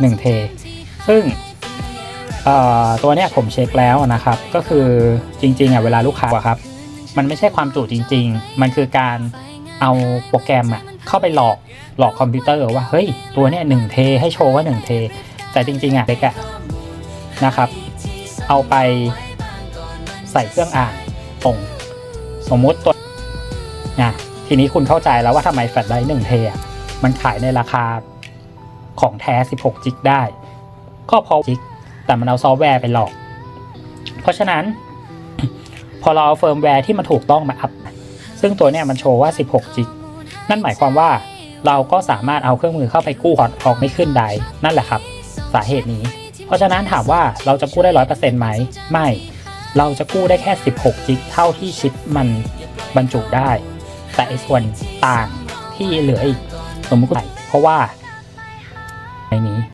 1 เท ซึ่งเอ่อตัวเนี้ยผมเช็คแล้วนะครับ ก็คือจริงๆอะเวลาลูกค้าครับ มันไม่ใช่ความจุจริง ๆ มันคือการเอาโปรแกรมอะเข้าไปหลอกหลอกคอมพิวเตอร์ว่าเฮ้ยตัวเนี้ยหนึ่งเทให้โชว์ว่า1เท แต่จริงๆอะเด็กอะนะครับ เอาไปใส่เครื่องอ่านตรงสมมุติตัวนะทีนี้คุณเข้าใจแล้วว่าทำไมแฟลชไดร์หนึ่งเทอะมันขายในราคา ของแท้ 16 จิกได้ ก็พอจิก แต่มันเอาซอฟต์แวร์ไปหลอก เพราะฉะนั้น พอเราเอาเฟิร์มแวร์ที่มันถูกต้องมาอัพ ซึ่งตัวเนี้ยมันโชว์ว่า 16 จิก นั่นหมายความว่าเราก็สามารถเอาเครื่องมือเข้าไปกู้ฮอตออกไม่ขึ้นได้ นั่นแหละครับ สาเหตุนี้ เพราะฉะนั้นถามว่าเราจะกู้ได้ร้อยเปอร์เซ็นต์ไหม ไม่ เราจะกู้ได้แค่ 16 จิกเท่าที่ชิปมันบรรจุได้ แต่ไอ้ส่วนต่างที่เหลืออีกสมมติเพราะว่า นี้